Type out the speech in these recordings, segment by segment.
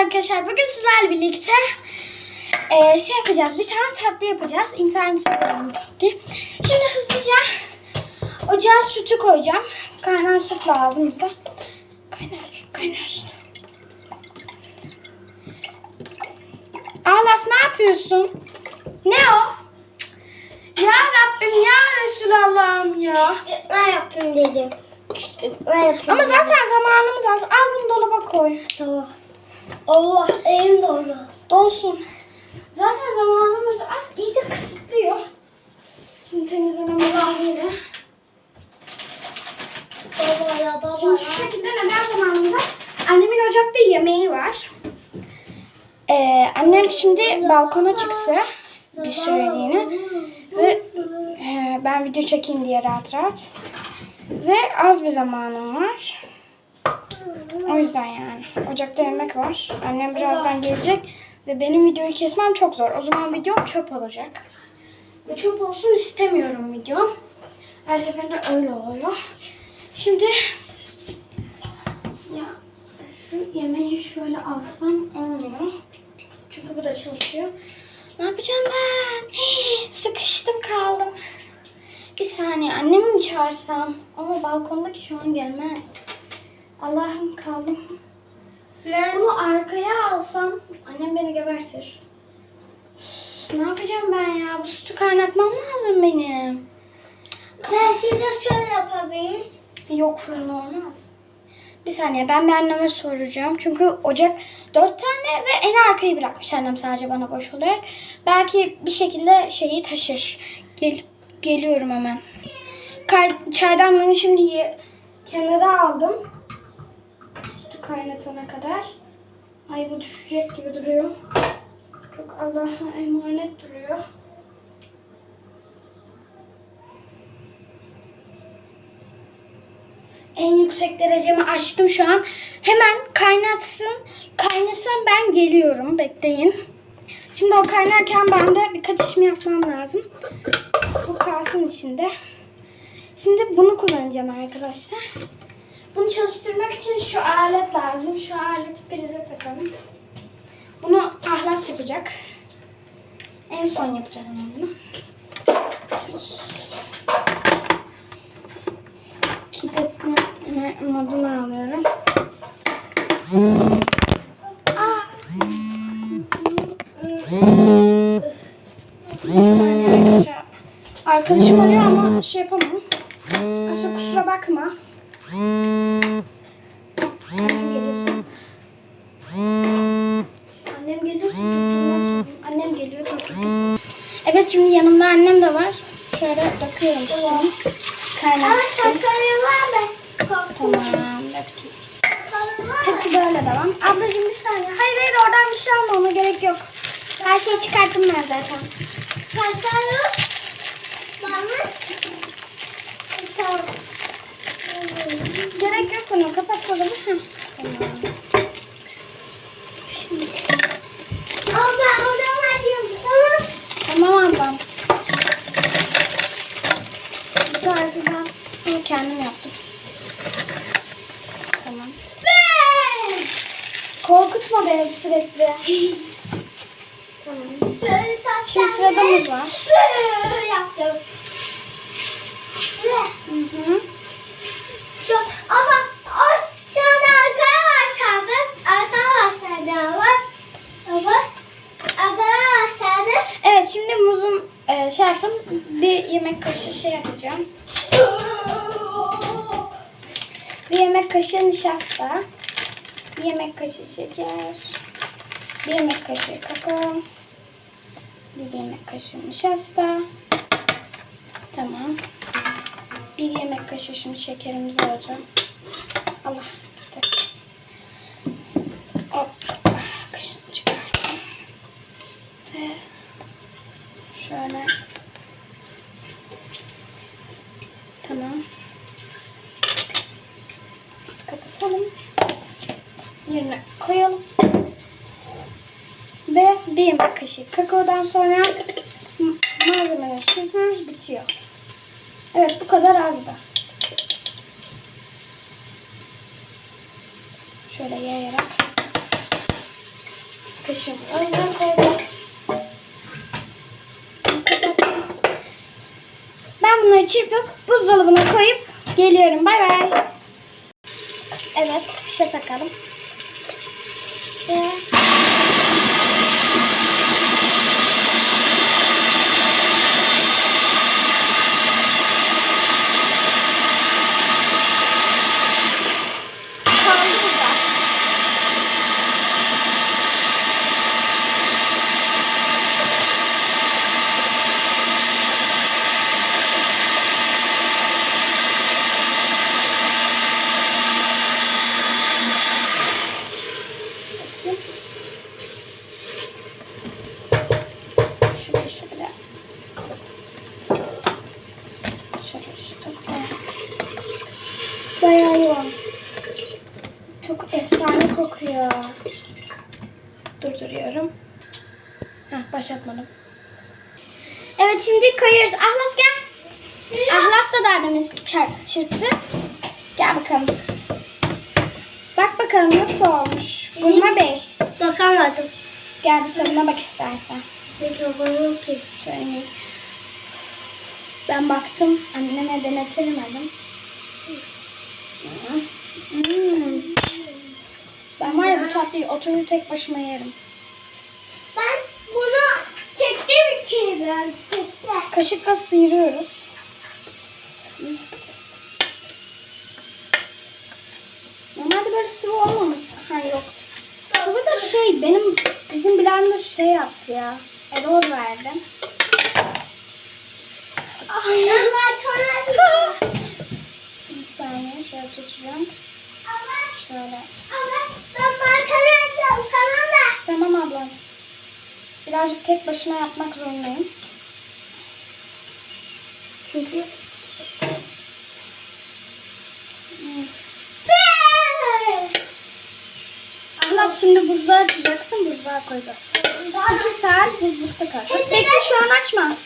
arkadaşlar. Bugün sizlerle birlikte eee, şey yapacağız. Bir tane tatlı yapacağız. İnternetten tatlı. Şimdi hızlıca ocağa sütü koyacağım. Kaynar süt lazım bize. Kaynar kaynar süt. Ahlas ne yapıyorsun? Ne o? Ya Rabbim ya Resulallah'ım ya. Ne yapayım dedim. İşte Ama zaten zamanımız az. Al bunu dolaba koy. Tamam. Allah elim dolu. Dolsun. Zaten zamanımız az. iyice kısıtlıyor. Şimdi temizlemem lazım. Baba ya baba Şimdi şu şekilde neden zamanımız az? Annemin ocakta yemeği var. Ee, annem şimdi balkona çıksa bir süreliğine ve e, ben video çekeyim diye rahat rahat. Ve az bir zamanım var. O yüzden yani. Ocakta yemek var. Annem birazdan gelecek ve benim videoyu kesmem çok zor. O zaman videom çöp olacak. Ve çöp olsun istemiyorum videom. Her seferinde öyle oluyor. Şimdi ya şu yemeği şöyle alsam olmuyor. Çünkü bu da çalışıyor. Ne yapacağım ben? Sıkıştım kaldım. Bir saniye annemi mi çağırsam? Ama balkondaki şu an gelmez. Allah'ım kaldım. Ne? Bunu arkaya alsam annem beni gebertir. Ne yapacağım ben ya? Bu sütü kaynatmam lazım benim. Belki de şöyle yapabiliriz. Yok fırın olmaz. Bir saniye ben bir anneme soracağım. Çünkü ocak dört tane ve en arkayı bırakmış annem sadece bana boş olarak. Belki bir şekilde şeyi taşır. Gel, geliyorum hemen. Kay, çaydanlığını şimdi kenara aldım. Kaynatana kadar. Ay bu düşecek gibi duruyor. Çok Allah'a emanet duruyor. En yüksek derecemi açtım şu an. Hemen kaynatsın. Kaynasın ben geliyorum. Bekleyin. Şimdi o kaynarken ben de birkaç işimi yapmam lazım. Bu kalsın içinde. Şimdi bunu kullanacağım arkadaşlar. Bunu çalıştırmak için şu alet lazım. Şu aleti prize takalım. Bunu ahlas yapacak. En son yapacağız ama bunu. Kilitme modunu alıyorum. Arkadaşlar. Arkadaşım arıyor ama şey yapamam. Aslı kusura bakma. Annem geliyorsa durdurmaz. Annem geliyor. Evet şimdi yanımda annem de var. Şöyle döküyorum. Ama Kaynatsın. Tamam döktüm. Hepsi böyle devam. Ablacığım bir saniye. Hayır hayır oradan bir şey alma ona gerek yok. Her şeyi çıkarttım ben zaten. Saçları var mı? Tamam. Gerek yok bunu kapatalım. Heh. Tamam. Şimdi, Abla oradan. Tamam. tamam ablam. Bu tarifi ben bunu kendim yaptım. Tamam. Korkutma beni sürekli. tamam. Şöyle saçları. Şimdi sırada muz var. Böyle yaptım. Hı hı. Ama o şurada arkaya var sandım. Arkaya var sandım var. Ama. Evet şimdi muzum e, şey. Bir yemek kaşığı şey yapacağım. Bir yemek kaşığı nişasta. Bir yemek kaşığı şeker. Bir yemek kaşığı kakao. Bir yemek kaşığı nişasta. Tamam. Bir yemek kaşığı şimdi şekerimizi alacağım. Allah. Hop. Kaşığını çıkarttım. Ve şöyle. Tamam. Kapatalım. Yerine koyalım. Ve bir yemek kaşığı kakaodan sonra m- malzemeleri çırpıyoruz bitiyor. Evet bu kadar az da. Şöyle yayarak Karışım. Önüne koydum. Ben bunları çırpıp buzdolabına koyup geliyorum. Bay bay. Evet, fişe takalım. Ve kaldı burada. Şöyle şöyle. Şöyle şöyle. Bayağı yoğun. Çok efsane kokuyor. Durduruyorum. Heh, başlatmadım. Evet şimdi koyuyoruz. Ahlas gel. Ahlas da daha demin çırptı. Gel bakalım. Bak bakalım nasıl olmuş. Gurme Bey. Bakamadım. Gel bir tadına bak istersen. Mikrofonu ki. Şöyle. Ben baktım. Anneme denetemedim. Hmm. Ben var ya bu tatlıyı oturur tek başıma yerim. Ben bunu tekte bitiriyorum. Tekte. Kaşıkla sıyırıyoruz. Mis. Normalde böyle sıvı olmaması. Ha yok. Sıvı da şey benim bizim blender şey yaptı ya. Error verdi. Ay. Bir saniye şöyle tutacağım. Şöyle. Tamam ablam. Birazcık tek başıma yapmak zorundayım. Çünkü Hmm. Allah şimdi buzluğa atacaksın, buzluğa koyacağız. İki saat buzlukta kalacak. Bekle şu an açma.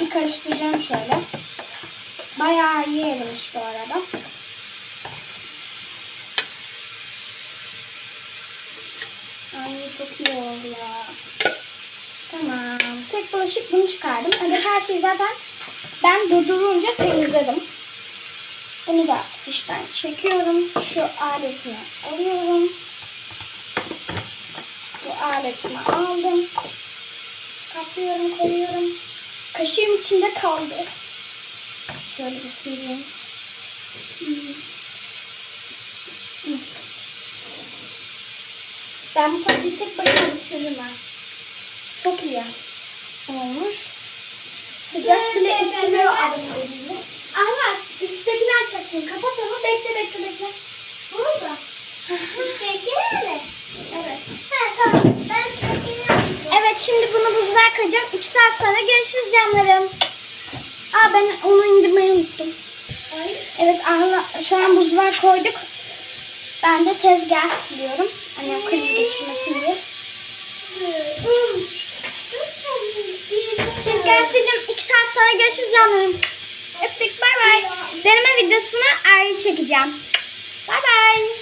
Bir karıştıracağım şöyle. Bayağı iyi erimiş bu arada. Ay çok iyi oldu ya. Tamam. Tek bulaşık bunu çıkardım. Hadi her şeyi zaten ben durdurunca temizledim. Bunu da fişten çekiyorum. Şu aletimi alıyorum. Aletimi aldım. Kapıyorum, koyuyorum. Kaşığım içinde kaldı. Şöyle bir sileyim. Ben bu tatlıyı tek başıma bitiririm ben. Çok iyi olmuş. Sıcak bile içiliyor adım dediğinde. Ama üsttekini açacaksın. Kapat onu. Bekle bekle bekle. Burada. Üstteki mi? Evet. Evet şimdi bunu buzluğa koyacağım. 2 saat sonra görüşürüz canlarım. Aa ben onu indirmeyi unuttum. Evet ahla, şu an buzluğa koyduk. Ben de tezgah siliyorum. Annem kriz geçirmesin diye. Tezgah sildim. 2 saat sonra görüşürüz canlarım. Öptük bay bay. Deneme videosunu ayrı çekeceğim. Bay bay.